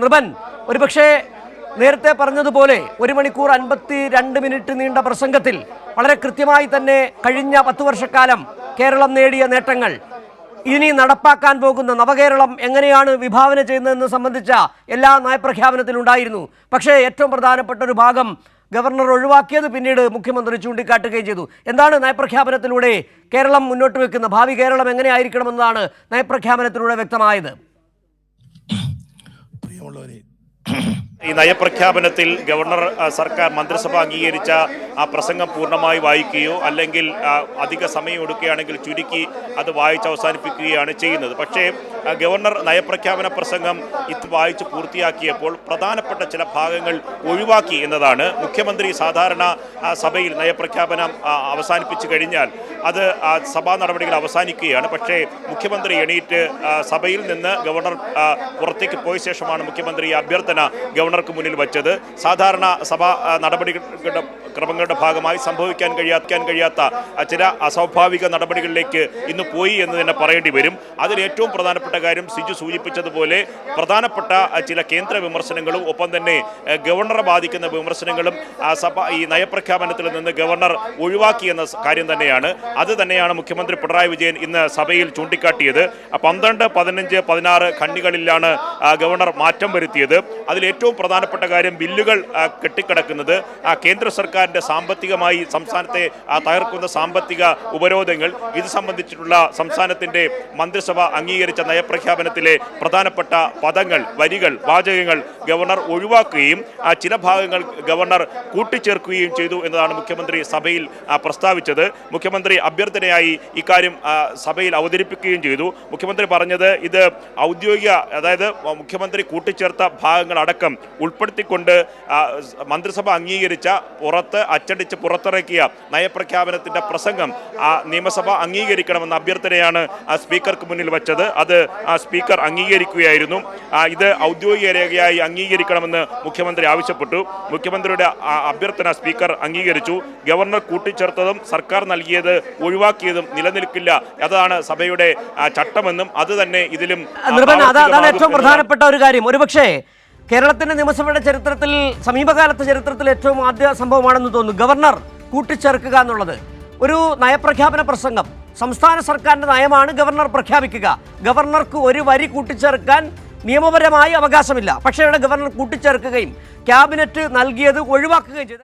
നൃപൻ ഒരുപക്ഷേ നേരത്തെ പറഞ്ഞതുപോലെ ഒരു മണിക്കൂർ അൻപത്തി രണ്ട് മിനിറ്റ് നീണ്ട പ്രസംഗത്തിൽ വളരെ കൃത്യമായി തന്നെ കഴിഞ്ഞ പത്ത് വർഷക്കാലം കേരളം നേടിയ നേട്ടങ്ങൾ. ഇനി നടപ്പാക്കാൻ പോകുന്ന നവകേരളം എങ്ങനെയാണ് വിഭാവന ചെയ്യുന്നതെന്ന് സംബന്ധിച്ച എല്ലാ നയപ്രഖ്യാപനത്തിലുണ്ടായിരുന്നു പക്ഷേ ഏറ്റവും പ്രധാനപ്പെട്ട ഒരു ഭാഗം ഗവർണർ ഒഴിവാക്കിയത് പിന്നീട് മുഖ്യമന്ത്രി ചൂണ്ടിക്കാട്ടുകയും ചെയ്തു. എന്താണ് നയപ്രഖ്യാപനത്തിലൂടെ കേരളം മുന്നോട്ട് വെക്കുന്ന ഭാവി കേരളം എങ്ങനെയായിരിക്കണമെന്നതാണ് നയപ്രഖ്യാപനത്തിലൂടെ വ്യക്തമായത്. പ്രിയമുള്ളവരെ ഈ നയപ്രഖ്യാപനത്തിൽ ഗവർണർ സർക്കാർ മന്ത്രിസഭ അംഗീകരിച്ച ആ പ്രസംഗം പൂർണമായി വായിക്കുകയോ അല്ലെങ്കിൽ അധിക സമയം എടുക്കുകയാണെങ്കിൽ ചുരുക്കി അത് വായിച്ച് അവസാനിപ്പിക്കുകയാണ് ചെയ്യുന്നത്. പക്ഷേ ഗവർണർ നയപ്രഖ്യാപന പ്രസംഗം ഇത് വായിച്ച് പൂർത്തിയാക്കിയപ്പോൾ പ്രധാനപ്പെട്ട ചില ഭാഗങ്ങൾ ഒഴിവാക്കി എന്നതാണ്. മുഖ്യമന്ത്രി സാധാരണ സഭയിൽ നയപ്രഖ്യാപനം അവസാനിപ്പിച്ചു കഴിഞ്ഞാൽ അത് സഭാ നടപടികൾ അവസാനിക്കുകയാണ്. പക്ഷേ മുഖ്യമന്ത്രി എണീറ്റ് സഭയിൽ നിന്ന് ഗവർണർ പുറത്തേക്ക് പോയ ശേഷമാണ് മുഖ്യമന്ത്രി ഈ അഭ്യർത്ഥന ഗവർണർക്ക് മുന്നിൽ വച്ചത്. സാധാരണ സഭാ നടപടികളുടെ ക്രമങ്ങളുടെ ഭാഗമായി സംഭവിക്കാൻ കഴിയാക്കാൻ കഴിയാത്ത ചില അസ്വാഭാവിക നടപടികളിലേക്ക് ഇന്ന് പോയി എന്ന് തന്നെ പറയേണ്ടി വരും. അതിൽ ഏറ്റവും പ്രധാനപ്പെട്ട കാര്യം സിജു സൂചിപ്പിച്ചതുപോലെ പ്രധാനപ്പെട്ട ചില കേന്ദ്ര വിമർശനങ്ങളും ഒപ്പം തന്നെ ഗവർണറെ ബാധിക്കുന്ന വിമർശനങ്ങളും സഭ ഈ നയപ്രഖ്യാപനത്തിൽ നിന്ന് ഗവർണർ ഒഴിവാക്കി എന്ന കാര്യം തന്നെയാണ്. അത് തന്നെയാണ് മുഖ്യമന്ത്രി പിണറായി വിജയൻ ഇന്ന് സഭയിൽ ചൂണ്ടിക്കാട്ടിയത്. പന്ത്രണ്ട് പതിനഞ്ച് പതിനാറ് ഖണ്ഡികളിലാണ് ഗവർണർ മാറ്റം വരുത്തിയത്. അതിൽ ഏറ്റവും പ്രധാനപ്പെട്ട കാര്യം ബില്ലുകൾ കെട്ടിക്കിടക്കുന്നത്. കേന്ദ്ര സർക്കാരിന്റെ സാമ്പത്തികമായി സംസ്ഥാനത്തെ തകർക്കുന്ന സാമ്പത്തിക ഉപരോധങ്ങൾ ഇത് സംബന്ധിച്ചിട്ടുള്ള സംസ്ഥാനത്തിന്റെ മന്ത്രിസഭ അംഗീകരിച്ച നയപ്രഖ്യാപനത്തിലെ പ്രധാനപ്പെട്ട പദങ്ങൾ വരികൾ വാചകങ്ങൾ ഗവർണർ ഒഴിവാക്കുകയും ചില ഭാഗങ്ങൾ ഗവർണർ കൂട്ടിച്ചേർക്കുകയും ചെയ്തു എന്നതാണ് മുഖ്യമന്ത്രി സഭയിൽ പ്രസ്താവിച്ചത്. മുഖ്യമന്ത്രി അഭ്യർത്ഥനയായി ഇക്കാര്യം സഭയിൽ അവതരിപ്പിക്കുകയും ചെയ്തു. മുഖ്യമന്ത്രി പറഞ്ഞത് ഇത് ഔദ്യോഗിക അതായത് മുഖ്യമന്ത്രി കൂട്ടിച്ചേർത്ത ഭാഗങ്ങളടക്കം ഉൾപ്പെടുത്തിക്കൊണ്ട് മന്ത്രിസഭ അംഗീകരിച്ച പുറത്ത് അച്ചടിച്ച് പുറത്തിറക്കിയ നയപ്രഖ്യാപനത്തിന്റെ പ്രസംഗം നിയമസഭ അംഗീകരിക്കണമെന്ന അഭ്യർത്ഥനയാണ് സ്പീക്കർക്ക് മുന്നിൽ വച്ചത്. അത് സ്പീക്കർ അംഗീകരിക്കുകയായിരുന്നു. ഇത് ഔദ്യോഗിക രേഖയായി അംഗീകരിക്കണമെന്ന് മുഖ്യമന്ത്രി ആവശ്യപ്പെട്ടു. മുഖ്യമന്ത്രിയുടെ അഭ്യർത്ഥന സ്പീക്കർ അംഗീകരിച്ചു. ഗവർണർ കൂട്ടിച്ചേർത്തതും സർക്കാർ നൽകിയത് ഒഴിവാക്കിയതും നിലനിൽക്കില്ല. അതാണ് സഭയുടെ ചട്ടമെന്നും അത് തന്നെ ഇതിലും അതാണ് ഏറ്റവും പ്രധാനപ്പെട്ട ഒരു കാര്യം. ഒരുപക്ഷേ കേരളത്തിന്റെ നിയമസഭയുടെ ചരിത്രത്തിൽ സമീപകാലത്തെ ചരിത്രത്തിൽ ഏറ്റവും ആദ്യ സംഭവമാണെന്ന് തോന്നുന്നു. ഗവർണർ കൂട്ടിച്ചേർക്കുക എന്നുള്ളത്. ഒരു നയപ്രഖ്യാപന പ്രസംഗം. സംസ്ഥാന സർക്കാരിന്റെ നയമാണ് ഗവർണർ പ്രഖ്യാപിക്കുക. ഗവർണർക്ക് ഒരു വരി കൂട്ടിച്ചേർക്കാൻ നിയമപരമായി അവകാശമില്ല. പക്ഷേ ഇവിടെ ഗവർണർ കൂട്ടിച്ചേർക്കുകയും ക്യാബിനറ്റ് നൽകിയത് ഒഴിവാക്കുകയും ചെയ്തു.